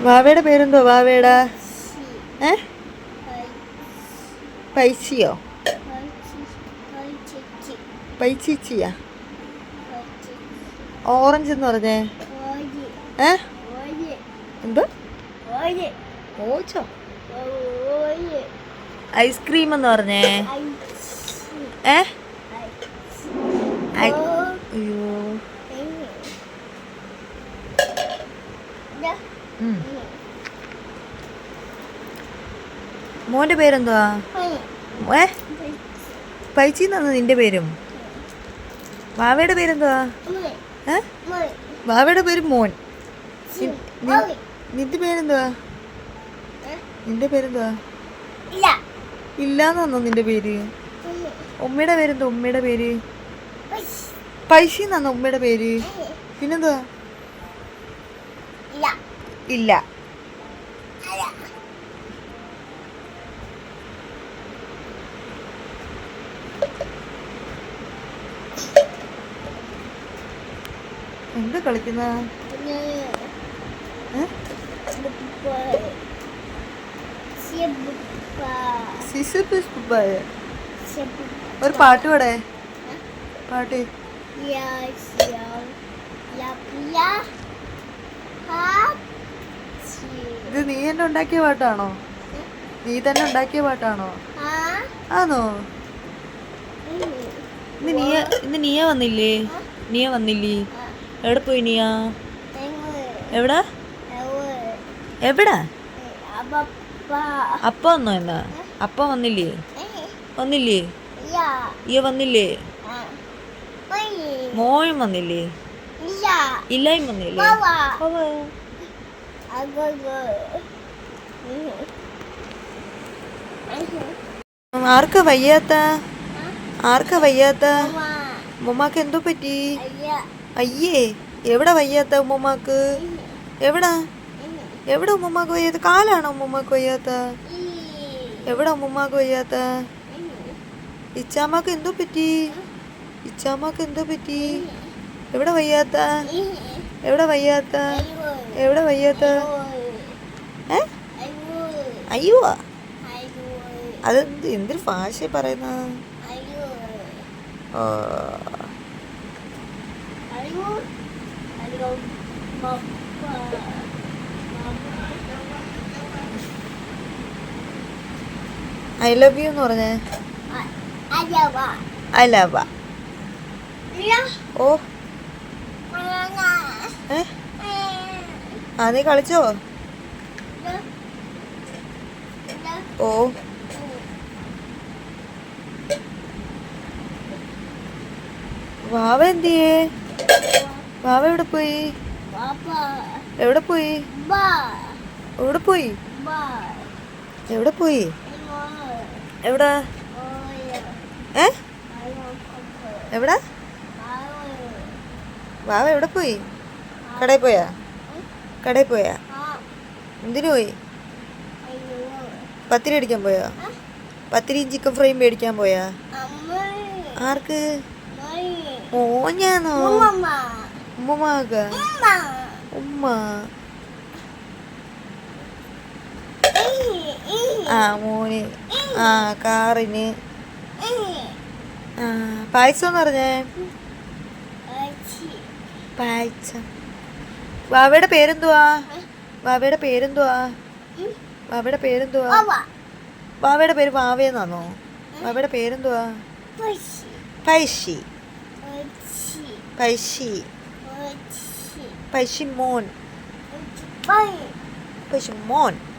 വാവയുടെ പേരെന്തോ വാവയുടെ? ഏ? പൈസിയോ പൈച്ചിച്ചിയാ? ഓറഞ്ച് എന്ന് പറഞ്ഞേ? ഏ? എന്തോ? ഓച്ചോ? ഐസ്ക്രീം എന്ന് പറഞ്ഞേ? ഏ? ഐ- അയ്യോ ഉം. മോന്റെ പേരെന്തുവാ? ഏ? പൈച്ചി എന്നാണ് നിന്റെ പേരും? വാവയുടെ പേരെന്തുവാ? ഏ? വാവയുടെ പേര് മോൻ. നിന്റെ പേരെന്തുവാ? നിന്റെ പേരെന്തുവാ? ഇല്ലാന്ന് വന്നോ നിന്റെ പേര്? ഉമ്മയുടെ പേരെന്താ ഉമ്മയുടെ പേര്? പൈസ ഉമ്മയുടെ പേര്? പിന്നെന്തുവാ? ഇല്ല. എന്ത് കളിക്കുന്ന? ഒരു പാട്ട് പാടേ. പാട്ട്. ഇത് നീ തന്നെ ഉണ്ടാക്കിയ പാട്ടാണോ? നീ തന്നെ ഉണ്ടാക്കിയ പാട്ടാണോ? ആണോ ഇന്ന് നീയ ഇന്ന് നീയ വന്നില്ലേ? നീയ വന്നില്ലേ? എവിടെ പോയി നീയാ? എവിടാ? എവിടാ? അപ്പ വന്നോ എന്നാ അപ്പ വന്നില്ലേ? വന്നില്ലേ? ഇയ വന്നില്ലേ? മോയും വന്നില്ലേ? ഇല്ലായും വന്നില്ലേ. ആർക്കാ വയ്യാത്ത? ആർക്കാ വയ്യാത്ത? ഉമ്മമാക്ക് എന്തോ പറ്റി? അയ്യേ എവിടെ വയ്യാത്ത ഉമ്മമാക്ക് എവിടാ? എവിടെ ഉമ്മമാക്ക് വയ്യാത്ത? കാലാണോ ഉമ്മമാക്ക് വയ്യാത്ത? എവിടെ ഉമ്മമാക്ക് വയ്യാത്ത? ഇച്ചാമ്മക്ക് എന്തോ പറ്റി? ഇച്ചാമ്മക്ക് എന്തോ പറ്റി? എവിടെ വയ്യാത്ത? എവിടെ വയ്യാത്ത? എവിടെ വയ്യാത്ത? ഏ? അയ്യോ അത് എന്തൊരു ഭാഷ പറയുന്ന ഐ ലവ് യു എന്ന് പറഞ്ഞേ? ഐ ലവ് ഓ. ഏ? ആ നീ കളിച്ചോ? ഓ. വാവ വാവ എവിടെ പോയി? എവിടെ പോയി? എവിടെ പോയി? എവിടെ പോയി? എവിടെ? ഏ? എവിടെ? വാവ എവിടെ പോയി? കടയിൽ പോയാ? കടയിൽ പോയാ? എന്തിനു പോയി? പത്തിരി അടിക്കാൻ പോയാ? പത്തിരിയും ചിക്കൻ ഫ്രൈയും മേടിക്കാൻ പോയാ? ആർക്ക്? ഓഞ്ഞാന്നോ ഉമ്മമാക ഉമ്മ. ആ മോന്. ആ കാറിന്. ആ പായസം പറഞ്ഞേ? പായസം. വാവയുടെ പേരെന്തുവാ? വാവയുടെ പേരെന്തുവാ? വാവയുടെ പേരെന്തുവാ? വാവയുടെ പേര് വാവയെന്നാണോ വാവയുടെ പേരെന്തുവാ? പൈശി. പൈശി. പൈശി. മോൻ. പൈശി മോൻ.